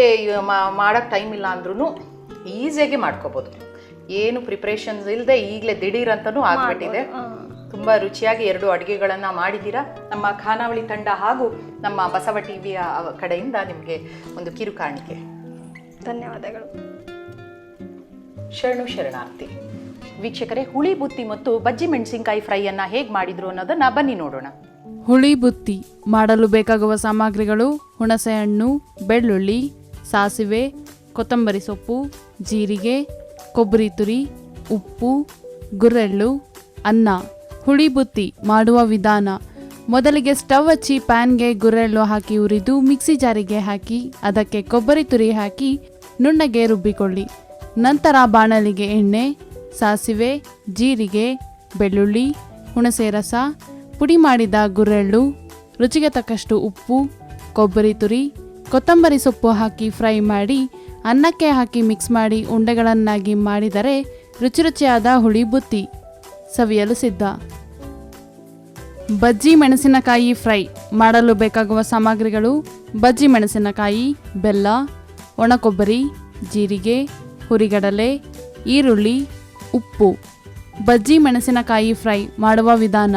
ಮಾಡೋಕ್ಕೆ ಟೈಮ್ ಇಲ್ಲ ಅಂದ್ರೂ ಈಸಿಯಾಗಿ ಮಾಡ್ಕೋಬೋದು. ಏನು ಪ್ರಿಪ್ರೇಷನ್ಸ್ ಇಲ್ಲದೆ ಈಗಲೇ ದಿಢೀರ್ ಅಂತಲೂ ಆಗ್ಬಿಟ್ಟಿದೆ ತುಂಬ ರುಚಿಯಾಗಿ ಎರಡು ಅಡುಗೆಗಳನ್ನು ಮಾಡಿದ್ದೀರಾ? ನಮ್ಮ ಖಾನಾವಳಿ ತಂಡ ಹಾಗೂ ನಮ್ಮ ಬಸವ ಟಿವಿಯ ಕಡೆಯಿಂದ ನಿಮಗೆ ಒಂದು ಕಿರು ಕಾಣಿಕೆ ಧನ್ಯವಾದಗಳು. ಶರಣು ಶರಣಾರ್ಥಿ. ವೀಕ್ಷಕರೇ, ಹುಳಿ ಬುತ್ತಿ ಮತ್ತು ಬಜ್ಜಿ ಮೆಣಸಿನಕಾಯಿ ಫ್ರೈಯನ್ನು ಹೇಗೆ ಮಾಡಿದ್ರು ಅನ್ನೋದನ್ನು ಬನ್ನಿ ನೋಡೋಣ. ಹುಳಿ ಬುತ್ತಿ ಮಾಡಲು ಬೇಕಾಗುವ ಸಾಮಗ್ರಿಗಳು ಹುಣಸೆಹಣ್ಣು, ಬೆಳ್ಳುಳ್ಳಿ, ಸಾಸಿವೆ, ಕೊತ್ತಂಬರಿ ಸೊಪ್ಪು, ಜೀರಿಗೆ, ಕೊಬ್ಬರಿ ತುರಿ, ಉಪ್ಪು, ಗುರೆಳ್ಳು, ಅನ್ನ. ಹುಳಿ ಬುತ್ತಿ ಮಾಡುವ ವಿಧಾನ. ಮೊದಲಿಗೆ ಸ್ಟವ್ ಹಚ್ಚಿ ಪ್ಯಾನ್ಗೆ ಗುರೆಳ್ಳು ಹಾಕಿ ಉರಿದು ಮಿಕ್ಸಿ ಜಾರಿಗೆ ಹಾಕಿ ಅದಕ್ಕೆ ಕೊಬ್ಬರಿ ತುರಿ ಹಾಕಿ ನುಣ್ಣಗೆ ರುಬ್ಬಿಕೊಳ್ಳಿ. ನಂತರ ಬಾಣಲಿಗೆ ಎಣ್ಣೆ ಸಾಸಿವೆ, ಜೀರಿಗೆ, ಬೆಳ್ಳುಳ್ಳಿ, ಹುಣಸೆ ರಸ, ಪುಡಿ ಮಾಡಿದ ಗುರೆಳ್ಳು, ರುಚಿಗೆ ತಕ್ಕಷ್ಟು ಉಪ್ಪು, ಕೊಬ್ಬರಿ ತುರಿ, ಕೊತ್ತಂಬರಿ ಸೊಪ್ಪು ಹಾಕಿ ಫ್ರೈ ಮಾಡಿ, ಅನ್ನಕ್ಕೆ ಹಾಕಿ ಮಿಕ್ಸ್ ಮಾಡಿ ಉಂಡೆಗಳನ್ನಾಗಿ ಮಾಡಿದರೆ ರುಚಿ ರುಚಿಯಾದ ಹುಳಿ ಬುತ್ತಿ. ಸವಿಯಲು ಸಿದ್ಧ. ಬಜ್ಜಿ ಮೆಣಸಿನಕಾಯಿ ಫ್ರೈ. ಮಾಡಲು ಬೇಕಾಗುವ ಸಾಮಗ್ರಿಗಳು ಬಜ್ಜಿ ಮೆಣಸಿನಕಾಯಿ, ಬೆಲ್ಲ, ಒಣಕೊಬ್ಬರಿ, ಜೀರಿಗೆ, ಹುರಿಗಡಲೆ, ಈರುಳ್ಳಿ ಉಪ್ಪು, ಬಜ್ಜಿ ಮೆಣಸಿನಕಾಯಿ ಫ್ರೈ ಮಾಡುವ ವಿಧಾನ.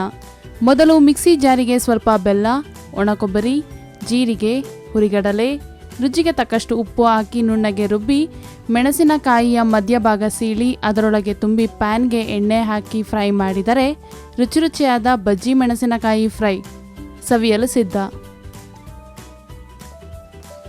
ಮೊದಲು ಮಿಕ್ಸಿ ಜಾರಿಗೆ ಸ್ವಲ್ಪ ಬೆಲ್ಲ, ಒಣಕೊಬ್ಬರಿ, ಜೀರಿಗೆ, ಹುರಿಗಡಲೆ, ರುಚಿಗೆ ತಕ್ಕಷ್ಟು ಉಪ್ಪು ಹಾಕಿ ನುಣ್ಣಗೆ ರುಬ್ಬಿ, ಮೆಣಸಿನಕಾಯಿಯ ಮಧ್ಯಭಾಗ ಸೀಳಿ, ಅದರೊಳಗೆ ತುಂಬಿ ಪ್ಯಾನ್ಗೆ ಎಣ್ಣೆ ಹಾಕಿ ಫ್ರೈ ಮಾಡಿದರೆ ರುಚಿ ರುಚಿಯಾದ ಬಜ್ಜಿ ಮೆಣಸಿನಕಾಯಿ ಫ್ರೈ ಸವಿಯಲು ಸಿದ್ಧ.